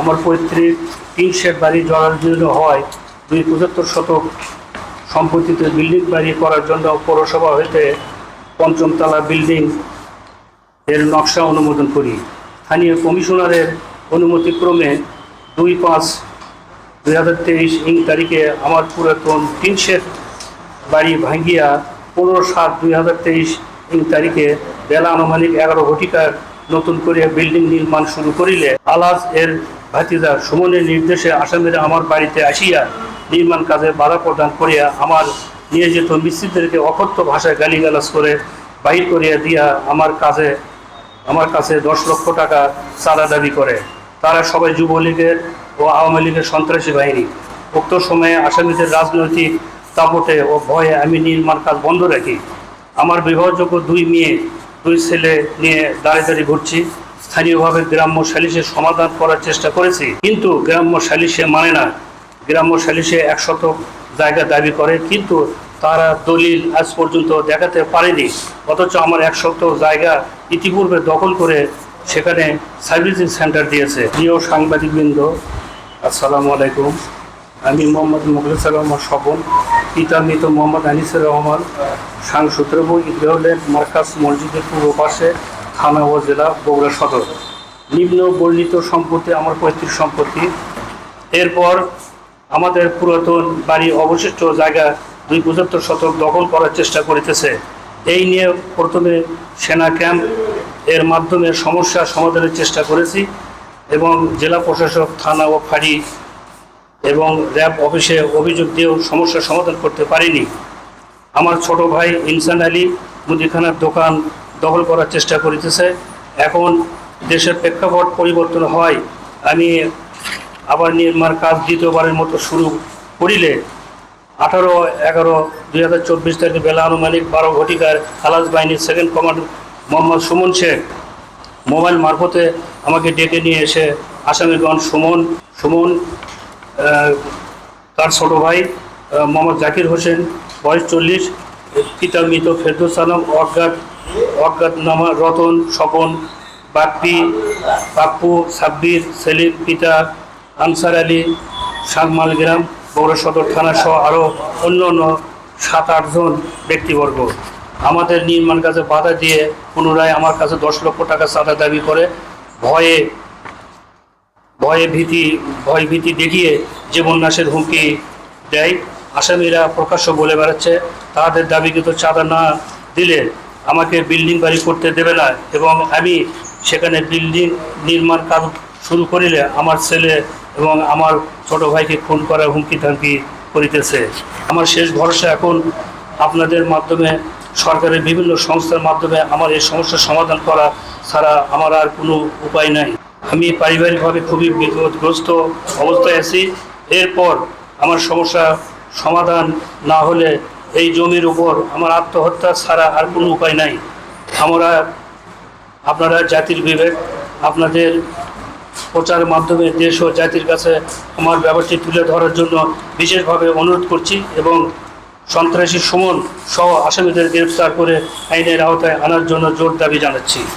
আমার পৈতৃক তিন শেড বাড়ি জরাজীর্ণ হয়। দুই পঁচাত্তর শতক সম্পত্তিতে বিল্ডিং বাড়ি করার জন্য পৌরসভা হইতে পঞ্চমতলা বিল্ডিং এর নকশা অনুমোদন করি। স্থানীয় কমিশনারের অনুমতিক্রমে দুই পাঁচ দুই হাজার তেইশ ইং তারিখে আমার পুরাতন তিন শেড বাড়ি ভাঙ্গিয়া পনেরো সাত দুই হাজার তেইশ ইং তারিখে বেলা আনুমানিক এগারো ঘটিকার নতুন করে বিল্ডিং নির্মাণ শুরু করিলে আলাজ এর ভাতিজা সুমনের নির্দেশে আসামিরা আমার বাড়িতে আসিয়া নির্মাণ কাজে বাধা প্রদান করিয়া আমার নিয়োজিত মিস্ত্রিদেরকে অকথ্য ভাষায় গালিগালাজ করে বাহির করিয়া দিয়া আমার কাজে, আমার কাছে দশ লক্ষ টাকা চাঁদা দাবি করে। তারা সবাই যুবলীগের ও আওয়ামী লীগের সন্ত্রাসী বাহিনী। উক্ত সময়ে আসামিদের রাজনৈতিক তাপটে ও ভয়ে আমি নির্মাণ কাজ বন্ধ রাখি। আমার বিবাহযোগ্য দুই মেয়ে, দুই ছেলে নিয়ে দাঁড়িয়ে দাঁড়িয়ে ঘুরছি। স্থানীয়ভাবে গ্রাম্য সালিশের সমাধান করার চেষ্টা করেছি, কিন্তু গ্রাম্য সালিশে মানে না। গ্রাম্য সালিশে একশত জায়গা দাবি করে, কিন্তু তারা দলিল আজ পর্যন্ত দেখাতে পারেনি। অথচ আমার এক একশত জায়গা ইতিপূর্বে দখল করে সেখানে সার্ভিসিং সেন্টার দিয়েছে। প্রিয় সাংবাদিকবৃন্দ, আসসালামু আলাইকুম। আমি মোহাম্মদ মুখলিসুর রহমান স্বপন। পিতা মৃত মোহাম্মদ আনিসুর রহমান সাংসূত্রবু ইব্রাহুলের মার্কাস মসজিদের পূর্ব পাশে। থানা জেলা বগুড়া সদর। নিম্ন বর্ণিত সম্পত্তি, আমার পৈতৃক সম্পত্তি। এরপর আমাদের পুরাতন বাড়ি অবশিষ্ট জায়গা দুই পঁচাত্তর শতক দখল করার চেষ্টা করিতেছে। এই নিয়ে প্রথমে সেনা ক্যাম্প, এর মাধ্যমে সমস্যা সমাধানের চেষ্টা করেছি এবং জেলা প্রশাসক, থানা ও ফাঁড়ি এবং র্যাব অফিসে অভিযোগ দিয়েও সমস্যার সমাধান করতে পারিনি। আমার ছোট ভাই ইনসান আলী মুদিখানার দোকান দখল করার চেষ্টা করিতেছে। এখন দেশের প্রেক্ষাপট পরিবর্তন হয় আমি আবার নির্মাণ কাজ দ্বিতীয়বারের মতো শুরু করিলে আঠারো, এগারো, দুই হাজার চব্বিশ তারিখে বেলা আনুমানিক বারো ঘটিকার খালাস বাহিনীর second command Mohammad Sumon Sheikh mobile মারফতে আমাকে ডেকে নিয়ে এসে আসামিগঞ্জ সুমন সুমন তার ছোট ভাই মোহাম্মদ জাকির হোসেন, বয়স চল্লিশ, পিতা মৃত ফেরদৌস আলম, অজ্ঞাত অজ্ঞাত নামা, রতন, স্বপন, বাপ্পি পাপ্পু সাব্বির, সেলিম পিতা আনসার আলী শাকমাল গ্রাম বগুড়া সদর থানা সহ আরও অন্য অন্য সাত আটজন ব্যক্তিবর্গ। আমাদের নির্মাণ কাজে বাধা দিয়ে পুনরায় আমার কাছে দশ লক্ষ টাকা চাঁদা দাবি করে ভয়ে ভয়ে ভীতি, ভয় ভীতি দেখিয়ে জীবন নাশের হুমকি দেয়। আসামিরা প্রকাশ্য বলে বেড়াচ্ছে, তাদের দাবিকৃত চাঁদা না দিলে আমাকে বিল্ডিং বাড়ি করতে দেবে না এবং আমি সেখানে বিল্ডিং নির্মাণ কাজ শুরু করিলে আমার ছেলে এবং আমার ছোট ভাইকে খুন করার হুমকি ধামকি করিতেছে। আমার শেষ ভরসা এখন আপনাদের মাধ্যমে, সরকারের বিভিন্ন সংস্থার মাধ্যমে আমার এই সমস্যার সমাধান করা ছাড়া আমার আর কোনো উপায় নাই। আমি পারিবারিকভাবে খুবই বিপদগ্রস্ত অবস্থায় আছি। এরপর আমার সমস্যা সমাধান না হলে এই জমির উপর আমার আত্মহত্যা ছাড়া আর কোনো উপায় নাই। আমরা আপনারা জাতির বিবেক, আপনাদের প্রচারের মাধ্যমে দেশ ও জাতির কাছে আমার ব্যাপারটি তুলে ধরার জন্য বিশেষভাবে অনুরোধ করছি এবং সন্ত্রাসী সুমন সহ আসামিদের গ্রেফতার করে আইনের আওতায় আনার জন্য জোর দাবি জানাচ্ছি।